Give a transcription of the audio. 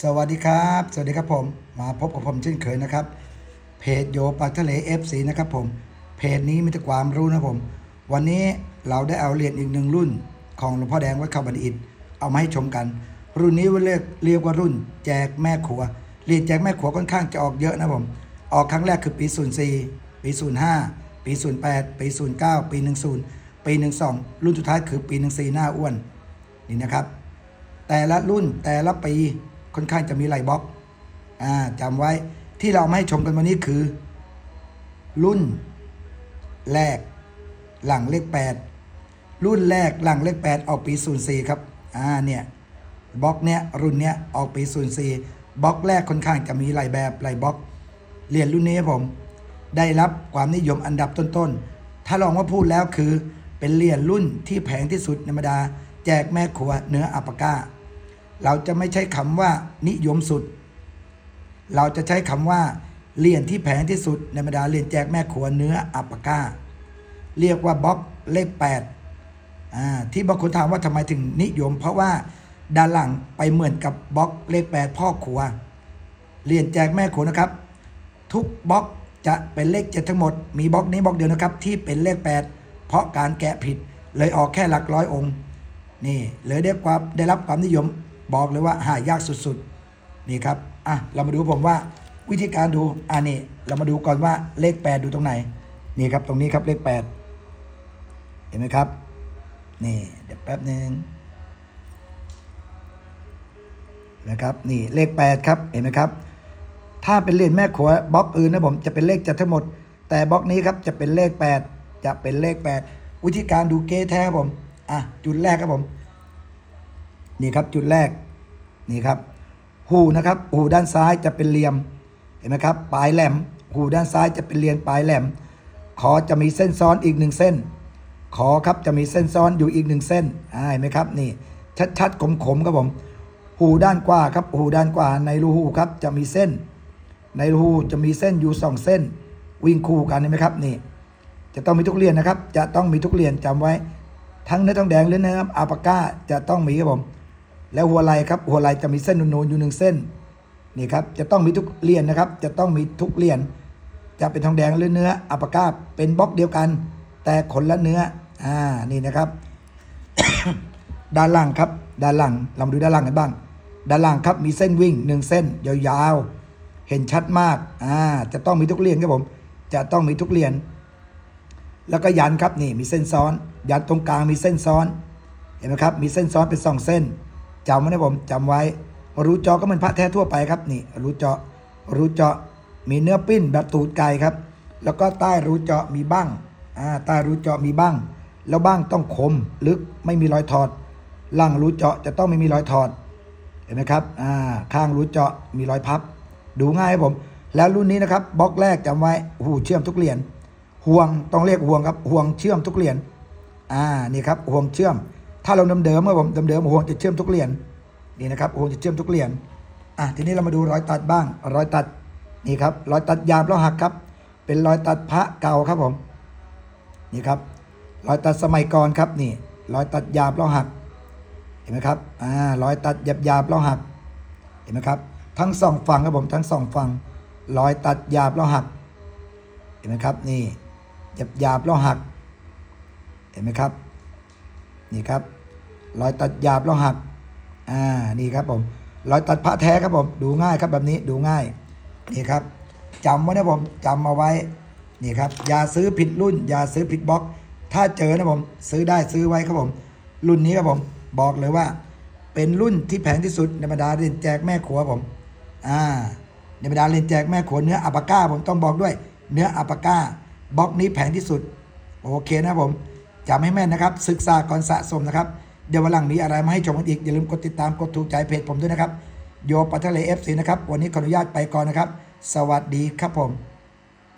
สวัสดีครับ สวัสดีครับผม มาพบกับผมเช่นเคยนะครับ เพจโยปากทะเล FC นะครับผม เพจนี้มีแต่ความรู้นะผม วันนี้เราได้เอาเหรียญอีกหนึ่งรุ่น ของหลวงพ่อแดงวัดเขาบันอิฐเอามาให้ชมกัน รุ่นนี้เรียกเรียกว่ารุ่น แจกแม่ขัว เหรียญแจกแม่ขัวค่อนข้างจะออกเยอะนะผม ออกครั้งแรกคือปี 04 ปี 05 ปี 08 ปี 09 ปี 10 ปี 12 รุ่นสุดท้ายคือปี 14 หน้าอ้วน นี่นะครับ แต่ละรุ่นแต่ละปี ค่อนข้างจะมีหลายบล็อกอ่าจำไว้ที่เรามาให้ชมกันวันนี้คือ รุ่นแรกหลังเลข 8 รุ่นแรกหลังเลข 8 ออกปี 04 ครับอ่าเนี่ยบล็อกเนี้ยรุ่นเนี้ยออกปี 04บล็อกแรกค่อนข้างจะมีหลายแบบหลายบล็อกเรียนรุ่นนี้ผม ได้รับความนิยมอันดับต้นๆ ถ้าลองว่าพูดแล้วคือเป็นเหรียญรุ่นที่แพงที่สุดในบรรดา แจกแม่ครัวเนื้ออัปปะก้า เราจะไม่ใช้คำว่านิยมสุด เราจะใช้คำว่าเหรียญที่แพงที่สุดในบรรดาเหรียญแจกแม่ครัวเนื้ออัปปะก้า เรียกว่าบล็อกเลข8อ่าที่บางคนถามว่าทำไมถึงนิยม เพราะว่าด้านหลังไปเหมือนกับบล็อกเลข 8 พ่อครัวเหรียญแจกแม่ครัวนะครับ ทุกบล็อกจะเป็นเลขเจ็ดทั้งหมด มีบล็อกนี้บล็อกเดียวนะครับ ที่เป็นเลข 8 เพราะการแกะผิดเลยออกแค่หลักร้อยองค์ นี่เลยได้ความได้รับความนิยม บอกเลยว่าหายากสุดๆ นี่ครับ อะ เรามาดูผมว่าวิธีการดูอ่านี่ เรามาดูก่อนว่าเลข 8 ดูตรงไหน นี่ครับตรงนี้ครับเลข 8 เห็นไหมครับ นี่ เดี๋ยวแป๊บหนึ่งนะครับนี่เลข 8 ครับเห็นไหมครับ ถ้าเป็นเหรียญแม่ขัวบล็อกอื่นนะผมจะเป็นเลขจัดทั้งหมด แต่บล็อกนี้ครับจะเป็นเลข 8 จะเป็นเลข 8 วิธีการดูเกแท้ครับผมอะจุดแรกครับผม นี่ครับจุดแรกนี่ครับหูนะครับหูด้านซ้ายจะเป็นเหลี่ยมเห็นไหมครับปลายแหลมหูด้านซ้ายจะเป็นเหลี่ยมปลายแหลมขอจะมีเส้นซ้อนอีกหนึ่งเส้นขอครับจะมีเส้นซ้อนอยู่อีกหนึ่งเส้นเห็นไหมครับนี่ชัดๆขมๆครับผมหูด้านกว่าครับหูด้านกว่าในรูหูครับจะมีเส้น ในรูหูจะมีเส้นอยู่สองเส้น วิ่งคู่กันเห็นไหมครับนี่ จะต้องมีทุกเรียนนะครับ จะต้องมีทุกเรียนจำไว้ ทั้งเนื้อทองแดงหรือเนื้ออาปาก้าจะต้องมีครับผม แล้วหัวไหล่ครับหัวไหล่จะมีเส้นนูนๆอยู่หนึ่งเส้นนี่ครับจะต้องมีทุกเรียนนะครับ จะต้องมีทุกเรียน จะเป็นทองแดงหรือเนื้ออัปาก้าเป็นบล็อกเดียวกัน แต่คนละเนื้ออ่านี่นะครับ ด้านล่างครับ ด้านล่างเรามาดูด้านล่างกันบ้าง ด้านล่างครับมีเส้นวิ่งหนึ่งเส้นยาวๆเห็นชัดมากอ่าจะต้องมีทุกเรียนครับผม จะต้องมีทุกเรียน แล้วก็ยันครับนี่มีเส้นซ้อน ยันตรงกลางมีเส้นซ้อน เห็นไหมครับ มีเส้นซ้อนเป็นสองเส้น จำไว้นะผมจำไว้ รูเจาะก็เหมือนพระแท้ทั่วไปครับนี่ รูเจาะรูเจาะมีเนื้อปิ้นแบบตูดไก่ครับ แล้วก็ใต้รูเจาะมีบ้างอ่าใต้รูเจาะมีบ้าง แล้วบ้างต้องคมลึกไม่มีรอยถอดล่างรูเจาะจะต้องไม่มีรอยถอดเห็นไหมครับอ่าข้างรูเจาะมีรอยพับ ดูง่ายครับผม แล้วรุ่นนี้นะครับบล็อกแรกจำไว้หูเชื่อมทุกเหรียญห่วงต้องเรียกห่วงครับห่วงเชื่อมทุกเหรียญอ่านี่ครับห่วงเชื่อม ถ้าเราเดิมๆครับผมเดิมๆห่วงจะเชื่อมทุกเหรียญนี่นะครับห่วงจะเชื่อมทุกเหรียญอะทีนี้เรามาดูรอยตัดบ้าง รอยตัดนี่ครับรอยตัดยามแล้วหักครับ เป็นรอยตัดพระเก่าครับผมนี่ครับรอยตัดสมัยก่อนครับนี่รอยตัดหยาบแล้วหัก เห็นไหมครับอ่ารอยตัดหยาบหยาบๆแล้วหัก เห็นไหมครับ ทั้งสองฝั่งครับผมทั้งสองฝั่งรอยตัดหยาบแล้วหัก เห็นไหมครับนี่หยาบหยาบๆแล้วหัก เห็นไหมครับ นี่ครับรอยตัดหยาบแล้วหักอ่านี่ครับผมรอยตัดพระแท้ครับผมดูง่ายครับแบบนี้ดูง่ายนี่ครับจำไว้นะผมจำมาไว้นี่ครับอย่าซื้อผิดรุ่น อย่าซื้อผิดบล็อก ถ้าเจอนะผมซื้อได้ซื้อไว้ครับผม รุ่นนี้ครับผมบอกเลยว่า เป็นรุ่นที่แพงที่สุดในบรรดาเรียนแจกแม่ขัวผมอ่าในบรรดาเรียนแจกแม่ขัวเนื้ออัปาก้าผมต้องบอกด้วย เนื้ออัปาก้าบล็อกนี้แพงที่สุดโอเคนะผม จำให้แม่นนะครับ ศึกษาก่อนสะสมนะครับ เดี๋ยววันหลังมีอะไรมาให้ชมกันอีก อย่าลืมกดติดตามกดถูกใจเพจผมด้วยนะครับ โยปัทะเลเอฟซีนะครับ วันนี้ขออนุญาตไปก่อนนะครับ สวัสดีครับผม